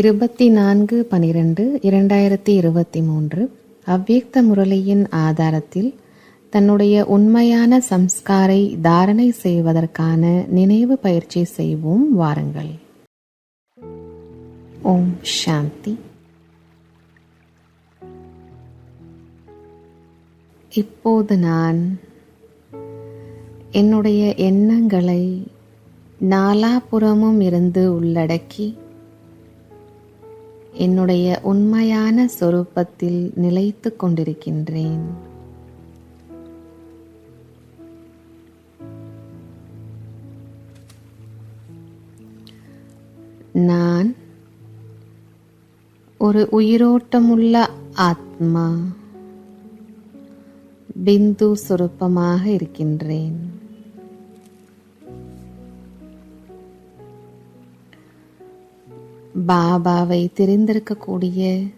இருபத்தி நான்கு பனிரெண்டு இரண்டாயிரத்தி இருபத்தி மூன்று அவ்வியக்த முரளியின் ஆதாரத்தில் தன்னுடைய உண்மையான சம்ஸ்காரை தாரணை செய்வதற்கான நினைவு பயிற்சி செய்வோம் வாருங்கள். ஓம் சாந்தி. இப்போது நான் என்னுடைய எண்ணங்களை நாலாபுறமும் இருந்து உள்ளடக்கி என்னுடைய உண்மையான சொரூபத்தில் நிலைத்து கொண்டிருக்கின்றேன். நான் ஒரு உயிரோட்டமுள்ள ஆத்மா பிந்து சுரூப்பமாக இருக்கின்றேன். பாபாவை தெரிந்திருக்கக்கூடிய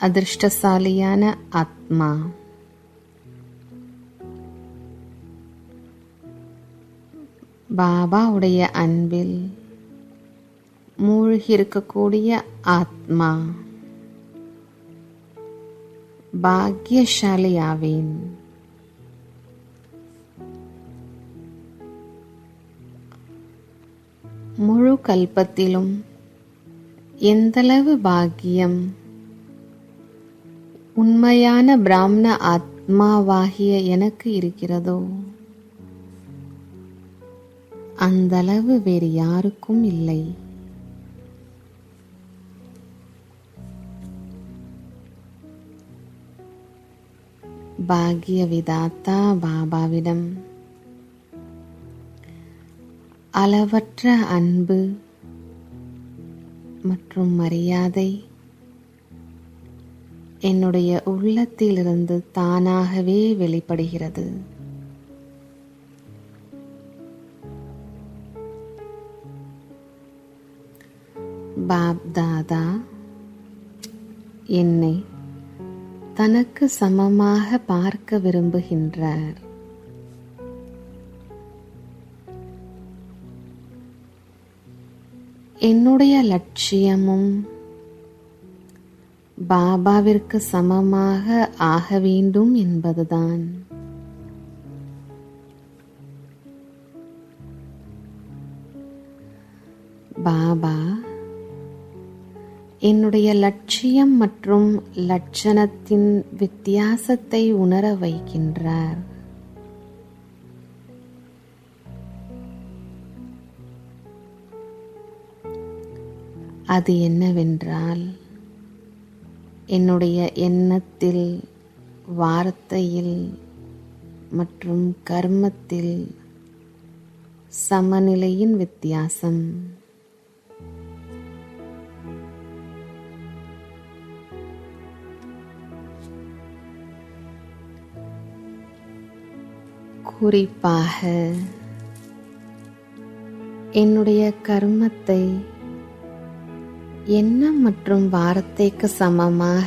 அதிர்ஷ்டசாலியான ஆத்மா. பாபாவுடைய அன்பில் மூழ்கி இருக்கக்கூடிய ஆத்மா. பாக்யசாலியாவேன். முழு கல்பத்திலும் எந்தளவு பாக்கியம்? உண்மையான பிராமண ஆத்மாவாகிய எனக்கு இருக்கிறதோ? அந்தளவு வேறு யாருக்கும் இல்லை. பாகிய விதாத்தா பாபாவிடம். அளவற்ற அன்பு மற்றும் மரியாதை என்னுடைய உள்ளத்திலிருந்து தானாகவே வெளிப்படுகிறது. பாப் தாதா என்னை தனக்கு சமமாக பார்க்க விரும்புகின்றார். என்னுடைய லட்சியமும் பாபாவிற்கு சமமாக ஆக வேண்டும் என்பதுதான். பாபா என்னுடைய லட்சியம் மற்றும் லட்சணத்தின் வித்தியாசத்தை உணர வைக்கின்றார். அது என்னவென்றால் என்னுடைய எண்ணத்தில் வார்த்தையில் மற்றும் கர்மத்தில் சமநிலையின் வித்தியாசம். குறிப்பாக என்னுடைய கர்மத்தை எண்ணம் மற்றும் வார்த்தைக்கு சமமாக?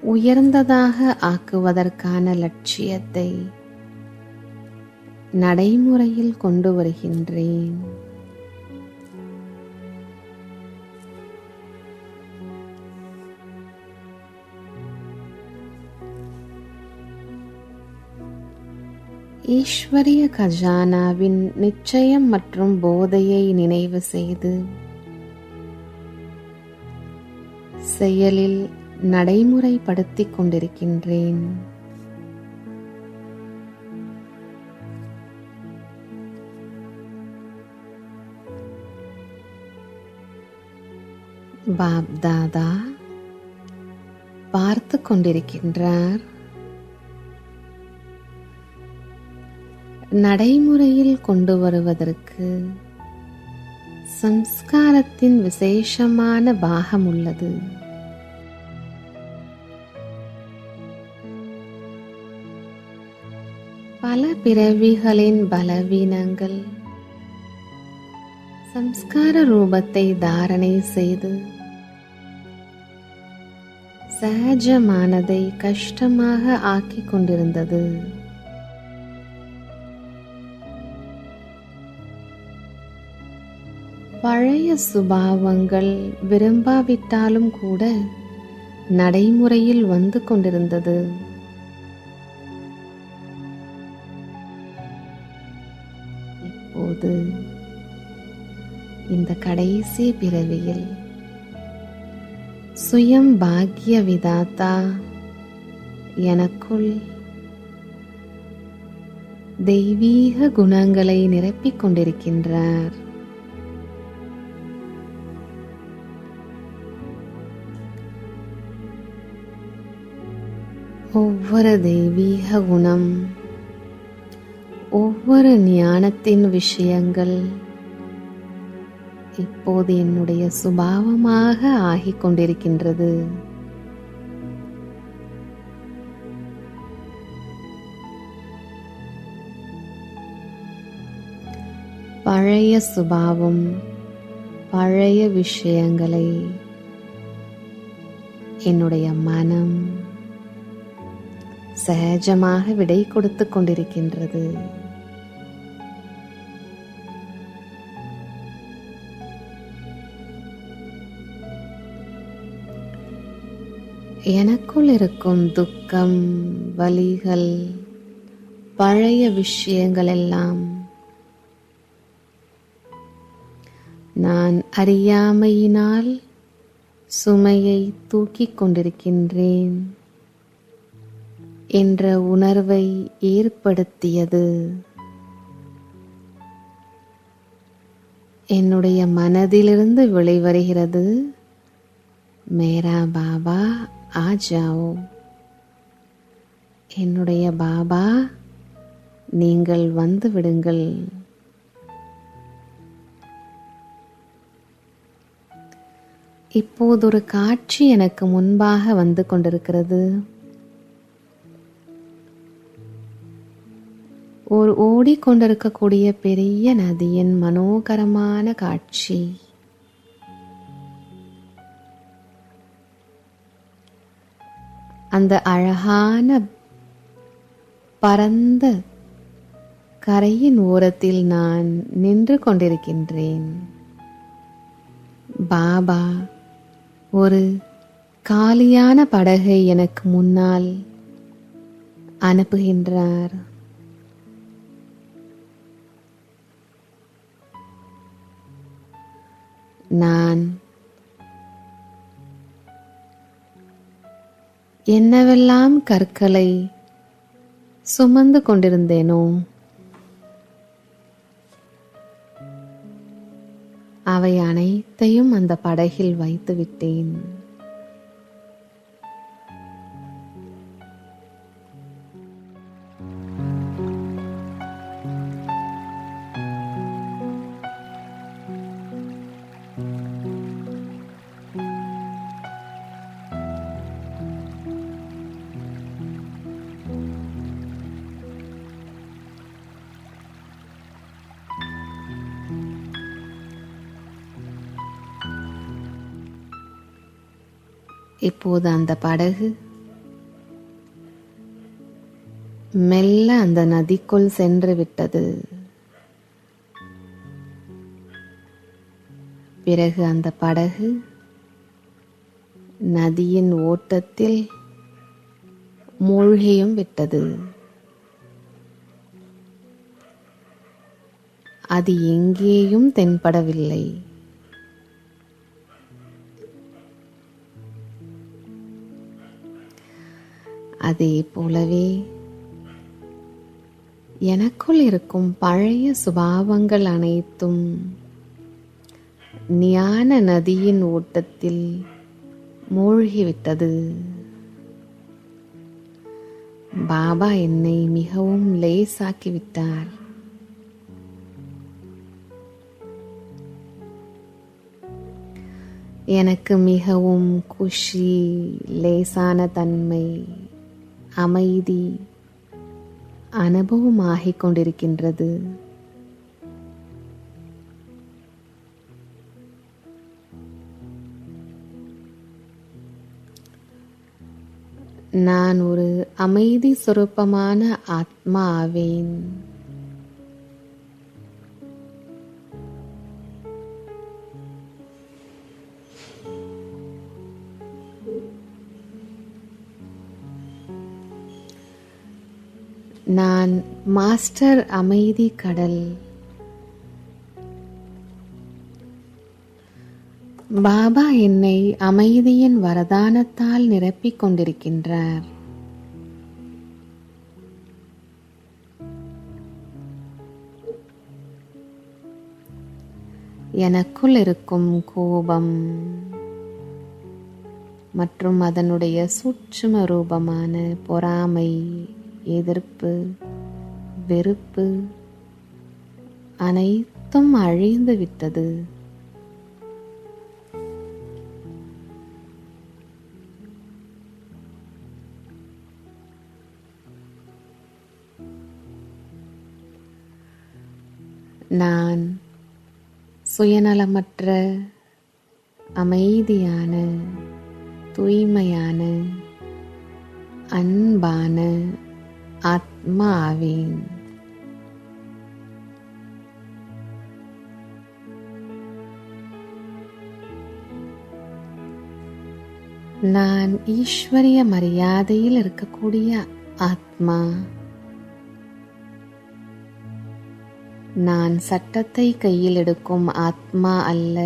உயர்ந்ததாக ஆக்குவதற்கான லட்சியத்தை நடைமுறையில் கொண்டு வருகின்றேன். ஈஸ்வரிய கஜானாவின் நிச்சயம் மற்றும் போதையை நினைவு செய்து செயலில் நடைமுறைப்படுத்திக் கொண்டிருக்கின்றேன். பாப் தாதா பார்த்து கொண்டிருக்கின்றார். நடைமுறையில் கொண்டு வருவதற்கு சம்ஸ்காரத்தின் விசேஷமான பாகம் உள்ளது பல பிறவிகளின் பலவீனங்கள் சம்ஸ்கார ரூபத்தை தாரணை செய்து சகஜமானதை கஷ்டமாக ஆக்கிக் கொண்டிருந்தது. பழைய சுபாவங்கள் விரும்பாவிட்டாலும் கூட நடைமுறையில் வந்து கொண்டிருந்தது. இப்போது இந்த கடைசி பிறவியில் சுயம் பாக்கிய விதாத்தா எனக்குள் தெய்வீக குணங்களை நிரப்பிக் கொண்டிருக்கின்றார். ஒவ்வொரு தெய்வீக குணம் ஒவ்வொரு ஞானத்தின் விஷயங்கள் இப்போது என்னுடைய சுபாவமாக ஆகிக் கொண்டிருக்கின்றது. பழைய சுபாவம் பழைய விஷயங்களை என்னுடைய மனம் சகஜமாக விடை கொடுத்து கொண்டிருக்கின்றது. எனக்குள் இருக்கும் துக்கம் வலிகள் பழைய விஷயங்கள் எல்லாம் நான் அறியாமையினால் சுமையை தூக்கிக் கொண்டிருக்கின்றேன். என்ற உணர்வை ஏற்படுத்தியது. என்னுடைய மனதிலிருந்து வெளிவருகிறது மேரா பாபா ஆஜாவோ என்னுடைய பாபா நீங்கள் வந்து விடுங்கள். இப்போது ஒரு காட்சி எனக்கு முன்பாக வந்து கொண்டிருக்கிறது. ஓடிக்கொண்டிருக்கக்கூடிய பெரிய நதியின் மனோகரமான காட்சி. அந்த அழகான பரந்த கரையின் ஓரத்தில் நான் நின்று கொண்டிருக்கின்றேன். பாபா ஒரு காலியான படகை எனக்கு முன்னால் அனுப்புகின்றார். நான். என்னவெல்லாம் கற்களை சுமந்து கொண்டிருந்தேனோ அவை அனைத்தையும் அந்த படகில் வைத்து விட்டேன் இப்போது அந்த படகு. மெல்ல அந்த நதிக்குள் சென்று விட்டது. பிறகு அந்த படகு நதியின் ஓட்டத்தில் மூழ்கியும் விட்டது. அது எங்கேயும் தென்படவில்லை. அதே போலவே எனக்குள் இருக்கும் பழைய சுபாவங்கள் அனைத்தும் ஞான நதியின் ஓட்டத்தில் மூழ்கிவிட்டது. பாபா என்னை மிகவும் லேசாக்கிவிட்டார். எனக்கு மிகவும் குஷி லேசான தன்மை அமைதி அனுபவமாகிக் கொண்டிருக்கின்றது. நான் ஒரு அமைதி சுரூபமான ஆத்மா ஆவேன் நான் மாஸ்டர் அமைதி கடல். பாபா என்னை அமைதியின் வரதானத்தால் நிரப்பிக் கொண்டிருக்கின்றார். எனக்குள் இருக்கும் கோபம் மற்றும் அதனுடைய சூட்சும ரூபமான பொறாமை எதிர்ப்பு வெறுப்பு அனைத்தும் அழிந்து விட்டது. நான் சுயநலமற்ற அமைதியான தூய்மையான அன்பான ஆத்மா ஆவேன் நான் ஈஸ்வரிய மரியாதையில் இருக்கக்கூடிய ஆத்மா நான் சட்டத்தை கையில் எடுக்கும் ஆத்மா அல்ல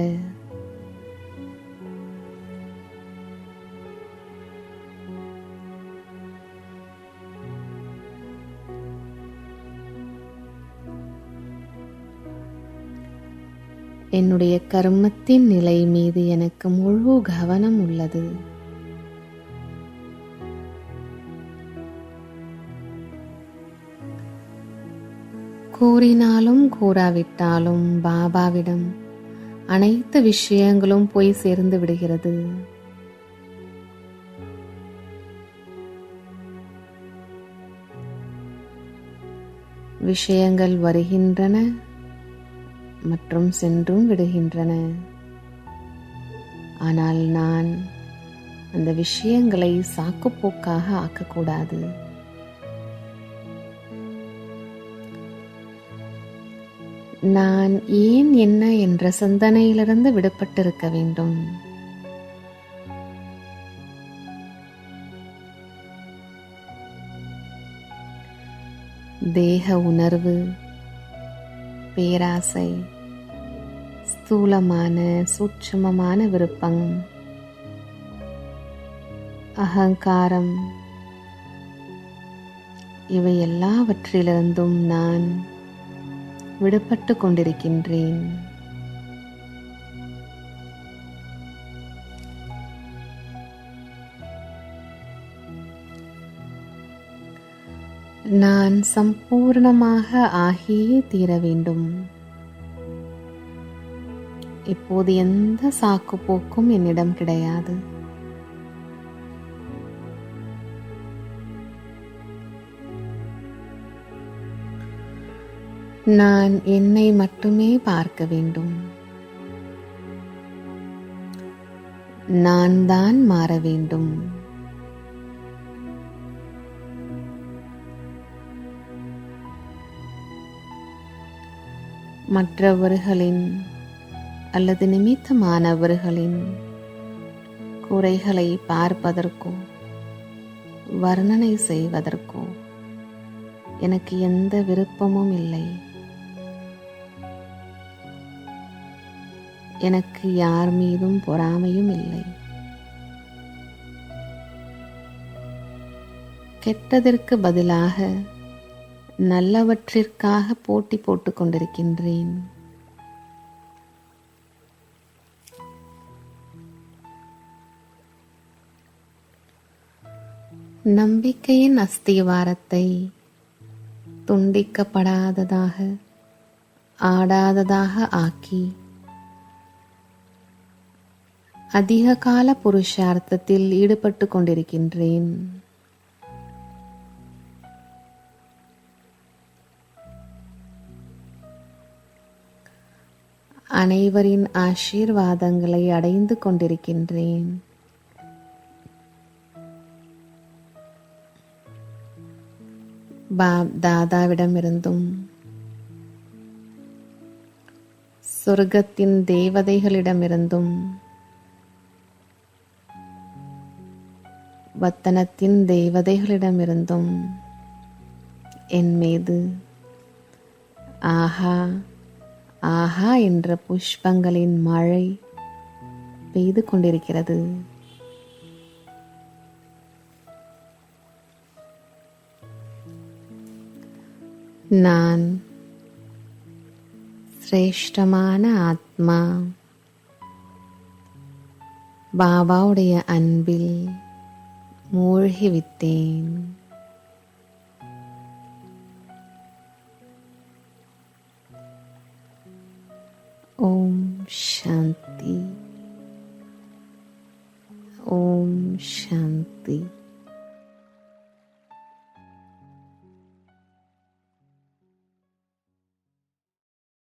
என்னுடைய கர்மத்தின் நிலை மீது எனக்கு முழு கவனம் உள்ளது. கூறினாலும் கூறாவிட்டாலும் பாபாவிடம் அனைத்து விஷயங்களும் போய் சேர்ந்து விடுகிறது. விஷயங்கள் வருகின்றன. மற்றும் சென்றும் விடுகின்றன. ஆனால் நான் அந்த விஷயங்களை சாக்குப்போக்காக ஆக்கக்கூடாது. நான் ஏன் என்ன என்ற சிந்தனையிலிருந்து விடுபட்டிருக்க வேண்டும்? தேக உணர்வு பேராசை ஸ்தூலமான சூட்சுமமான விருப்பம். அகங்காரம். இவை எல்லாவற்றிலிருந்தும் நான் விடுபட்டு கொண்டிருக்கின்றேன். நான் சம்பூர்ணமாக ஆகியே தீர வேண்டும். இப்போது எந்த சாக்கு போக்கும் என்னிடம் கிடையாது. நான் என்னை மட்டுமே பார்க்க வேண்டும். நான் தான் மாற வேண்டும். மற்றவர்களின் அல்லது நிமித்தமானவர்களின் குறைகளை பார்ப்பதற்கோ வர்ணனை செய்வதற்கோ எனக்கு எந்த விருப்பமும் இல்லை. எனக்கு யார் மீதும் பொறாமையும் இல்லை. கெட்டதற்கு பதிலாக நல்லவற்றிற்காக போட்டி போட்டுக் கொண்டிருக்கின்றேன் நம்பிக்கையின் அஸ்திவாரத்தை துண்டிக்கப்படாததாக ஆடாததாக ஆக்கி அதிக கால புருஷார்த்தத்தில் ஈடுபட்டு கொண்டிருக்கின்றேன் அனைவரின் ஆசீர்வாதங்களை அடைந்து கொண்டிருக்கின்றேன். பாப் தாதாவிடமிருந்தும் சொர்க்கத்தின் தேவதைகளிடமிருந்தும் வத்தனத்தின் தேவதைகளிடமிருந்தும் என் மீது ஆஹா ஆஹா என்ற புஷ்பங்களின் மழை பெய்து கொண்டிருக்கிறது. நான் சிரேஷ்டமான ஆத்மா. பாபாவுடைய அன்பில் மூழ்கிவிட்டேன். ओम शांति ओम शांति